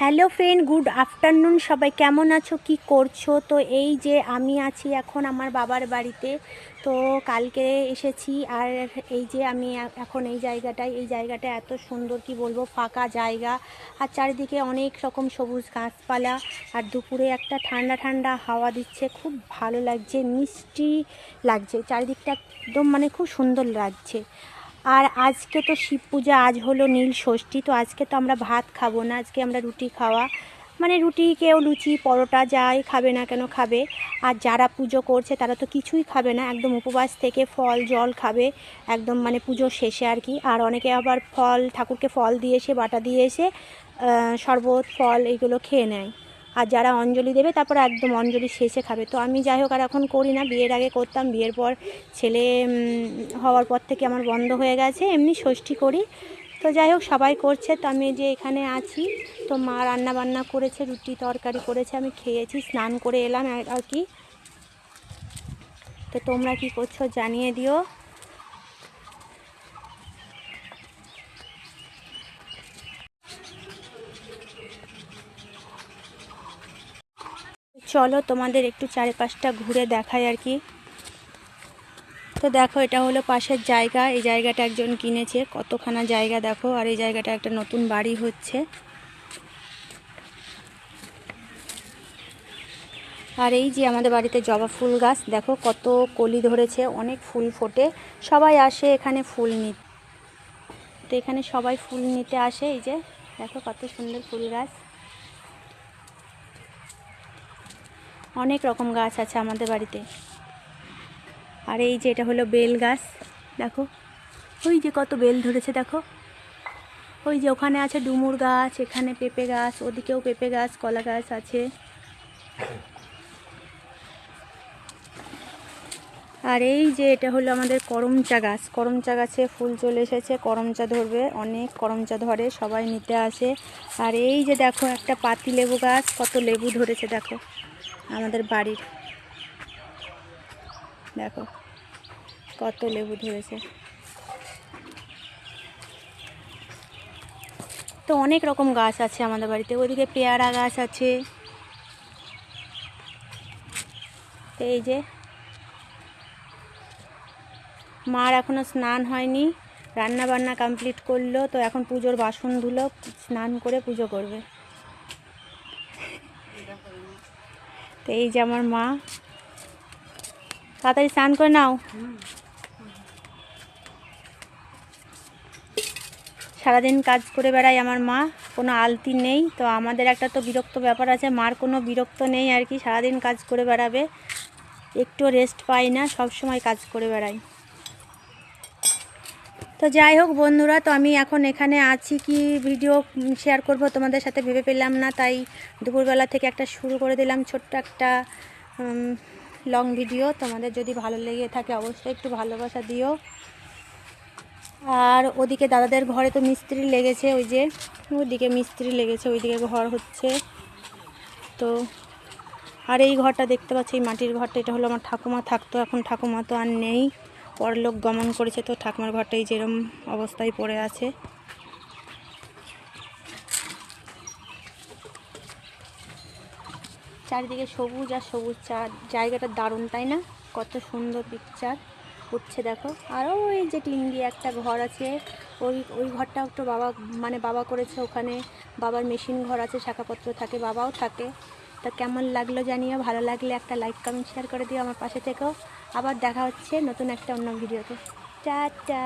Hello friend good afternoon সবাই কেমন আছো? কি করছ? তো এই যে আমি আছি এখন আমার বাবার বাড়িতে, তো কালকে এসেছি আর এই যে আমি এখন এই জায়গাটায়, এই জায়গাটা এত সুন্দর, কি বলব, ফাঁকা জায়গা আর চারিদিকে অনেক রকম সবুজ গাছপালা আর দুপুরে একটা ঠান্ডা ঠান্ডা হাওয়া দিচ্ছে, খুব ভালো লাগছে, মিষ্টি লাগছে, চারিদিকটা একদম মানে খুব সুন্দর লাগছে। আর আজকে তো শিব পূজা, আজ হলো নীল ষষ্ঠী, তো আজকে তো আমরা ভাত খাব না, আজকে আমরা রুটি খাওয়া। মানে রুটি কেউ লুচি, পরোটা যাই খাবে না কেন খাবে। আর যারা পুজো করছে তারা তো কিছুই খাবে না, একদম উপবাস থেকে ফল, জল খাবে, একদম মানে পুজো শেষে আর কি। আর অনেকে আবার ফল, ঠাকুরকে ফল দিয়ে এসে, বাটা দিয়ে এসে শরবত, ফল এগুলো খেয়ে নেয়। আর যারা অঞ্জলি দেবে, তারপর একদম অঞ্জলি শেষে খাবে। তো আমি যাই হোক, আর এখন করি না, বিয়ের আগে করতাম। বিয়ের পর ছেলে হওয়ার পর থেকে আমার বন্ধ হয়ে গেছে, এমনি ষষ্ঠী করি। তো যাই হোক, সবাই করছে। তো আমি যে এখানে আছি, তো মা রান্না বান্না করেছে, রুটি তরকারি করেছে, আমি খেয়েছি, স্নান করে এলাম আর- কি। তো তোমরা কি করছ জানিয়ে দিও। চলো তোমাদের একটু চারিপাশটা ঘুরে দেখায় আর কি। তো দেখো, এটা হলো পাশের জায়গা। এই জায়গাটা একজন কিনেছে, কতখানা জায়গা দেখো। আর এই জায়গাটা একটা নতুন বাড়ি হচ্ছে। আর এই যে আমাদের বাড়িতে জবা ফুল গাছ, দেখো কত কলি ধরেছে, অনেক ফুল ফোটে। সবাই আসে এখানে ফুল নিতে। তো এখানে সবাই ফুল নিতে আসে, এই যে দেখো কত সুন্দর ফুল গাছ। অনেক রকম গাছ আছে আমাদের বাড়িতে। আর এই যে এটা হলো বেল গাছ, দেখো। ওই যে কত বেল ধরেছে, দেখো। ওই যে ওখানে আছে ডুমুর গাছ, এখানে পেঁপে গাছ, ওদিকেও পেঁপে গাছ, কলা গাছ আছে। আর এই যে এটা হলো আমাদের করমচা গাছ। করমচা গাছে ফুল চলে এসেছে, করমচা ধরবে, অনেক করমচা ধরে, সবাই নিতে আসে। আর এই যে দেখো একটা পাতি লেবু গাছ, কত লেবু ধরেছে, দেখো। আমাদের বাড়ির। দেখো, কত লেবু ধরেছে। তো অনেক রকম গাছ আছে আমাদের বাড়িতে। ওইদিকে পেয়ারা গাছ আছে। এই যে, মার এখনও স্নান হয়নি। রান্না বান্না কমপ্লিট করল, তো এখন পুজোর বাসন ধুলো স্নান করে পুজো করবে। তো এই যে আমার মা। তাড়াতাড়ি স্নান করে নাও। সারাদিন কাজ করে বেড়াই আমার মা, কোনো আলতি নেই। তো আমাদের একটা তো বিরক্ত ব্যাপার আছে, মার কোনো বিরক্ত নেই আর কি, সারাদিন কাজ করে বেড়াবে। একটু রেস্ট পাই না সব সময় কাজ করে বেড়াই তো যাই হোক বন্ধুরা, তো আমি এখন এখানে আছি কি ভিডিও শেয়ার করব তোমাদের সাথে ভেবে পেলাম না, তাই দুপুরবেলা থেকে একটা শুরু করে দিলাম ছোট্ট একটা লং ভিডিও তোমাদের যদি ভালো লেগে থাকে অবশ্যই একটু ভালোবাসা দিও। আর ওদিকে দাদাদের ঘরে তো মিস্ত্রি লেগেছে, ওই যে ওইদিকে মিস্ত্রি লেগেছে, ওইদিকে ঘর হচ্ছে। তো আর এই ঘরটা দেখতে পাচ্ছি, এই মাটির ঘরটা, এটা হলো আমার ঠাকুমা থাকতো, এখন ঠাকুমা তো আর নেই। পরলোক গমন করেছে তো ঠাকুমার ঘরটাই যেরম অবস্থায় পড়ে আছে। চারিদিকে সবুজ আর সবুজ চার জায়গাটা দারুণ, তাই না? কত সুন্দর পিকচার উঠছে দেখো। আর ওই যে টিন দিয়ে একটা ঘর আছে। ওই ওই ঘরটাও তো বাবা মানে বাবা করেছে ওখানে। বাবার মেশিন ঘর আছে, শাখাপত্র থাকে, বাবাও থাকে। তা কেমন লাগল জানিও? ভালো লাগলে একটা লাইক কমেন্ট শেয়ার করে দিও আমার পাশে থেকেও। আবার দেখা হচ্ছে নতুন একটা অন্য ভিডিওতে। টাটা!